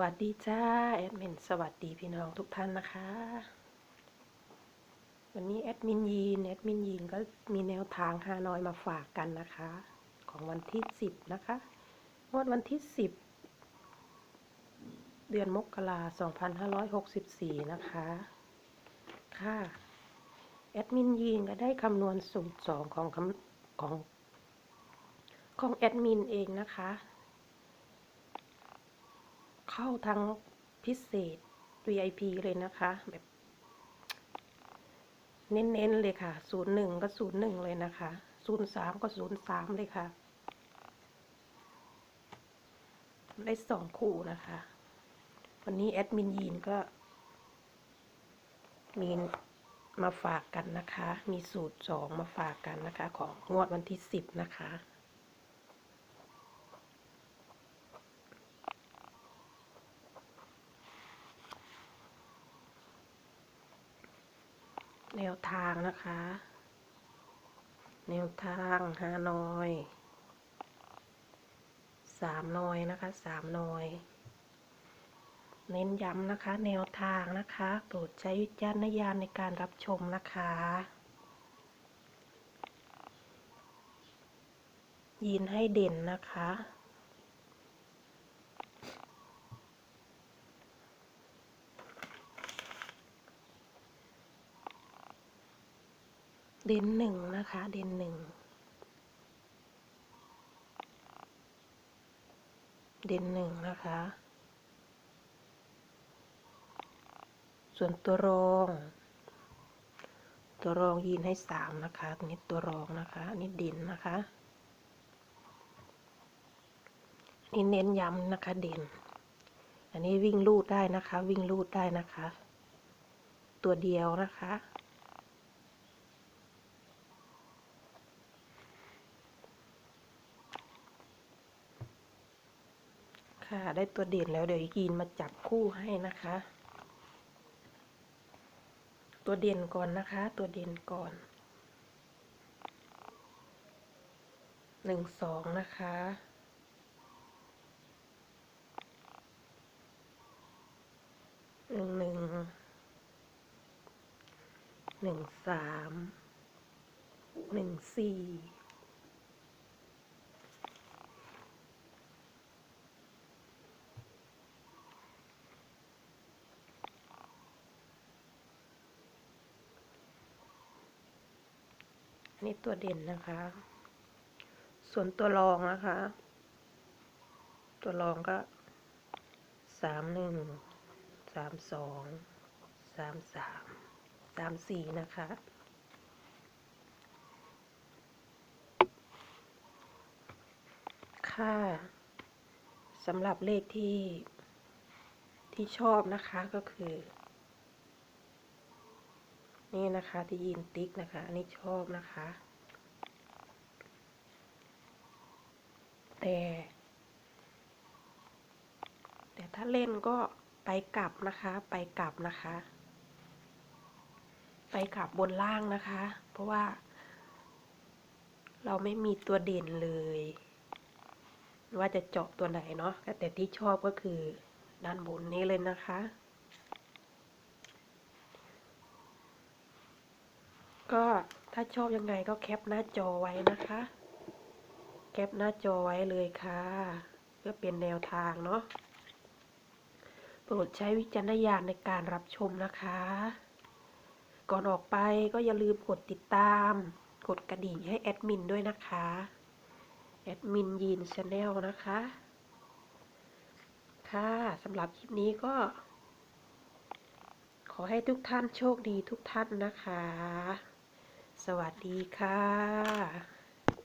วัสดีจ้า แอดมิน สวัสดีพี่น้องทุกท่านนะคะ วันนี้แอดมินยีนแอดมินยีนก็มีแนวทางฮานอยมาฝากกันนะคะ ของวันที่สิบนะคะงวดวันที่สิบเดือนมกราสองพันห้าร้อยหกสิบสี่นะคะ ค่ะแอดมินยีนก็ได้คำนวณสูตรสองของของของแอดมินเองนะคะ เข้าทางพิเศษ VIP เลยนะคะ แบบ เน้นๆเลยค่ะศูนย์หนึ่งก็ศูนย์หนึ่งเลยนะคะศูนย์สามก็ศูนย์สามเลยค่ะ ได้สองคู่นะคะ วันนี้แอดมินยีนก็ มีมาฝากกันนะคะ มีสูตรสองมาฝากกันนะคะ ของงวดวันที่สิบนะคะ แนวทางนะคะ แนวทางฮานอยสามนอยนะคะสามนอย เน้นย้ำนะคะ แนวทางนะคะ โปรดใช้วิจารณญาณในการรับชมนะคะ ยินให้เด่นนะคะ เด่นหนึ่งนะคะ เด่นหนึ่ง เด่นหนึ่งนะคะ ส่วนตัวรอง ตัวรองยีนให้สามนะคะนี่ตัวรองนะคะนี่เด่นนะคะนี่เน้นย้ำนะคะ เด่น อันนี้วิ่งลูดได้นะคะ วิ่งลูดได้นะคะ ตัวเดียวนะคะ ค่ะ ได้ตัวเด่นแล้วเดี๋ยวยีนมาจับคู่ให้นะคะ ตัวเด่นก่อนนะคะ ตัวเด่นก่อนหนึ่งสองนะคะหนึ่งหนึ่งหนึ่งสามหนึ่งสี่ อั นนี้ตัวเด่นนะคะ ส่วนตัวรองนะคะ ตัวรองก็สามหนึ่งสามสองสามสามสามสี่นะคะค่ะสำหรับเลขที่ที่ชอบนะคะก็คือ นี่นะคะที่ยินติ๊กนะคะ อันนี้ชอบนะคะ แต่ แต่ถ้าเล่นก็ไปกลับนะคะ ไปกลับนะคะ ไปกลับบนล่างนะคะ เพราะว่า เราไม่มีตัวเด่นเลย ว่าจะเจาะตัวไหนเนาะแต่ที่ชอบก็คือด้านบนนี้เลยนะคะ ก็ถ้าชอบยังไงก็แคปหน้าจอไว้นะคะ แคปหน้าจอไว้เลยค่ะ เพื่อเป็นแนวทางเนาะโปรดใช้วิจารณญาณในการรับชมนะคะ ก่อนออกไปก็อย่าลืมกดติดตาม กดกระดิ่งให้แอดมินด้วยนะคะ แอดมินยีนชาแนลนะคะ ค่ะสำหรับคลิปนี้ก็ ขอให้ทุกท่านโชคดีทุกท่านนะคะ สวัสดีค่ะ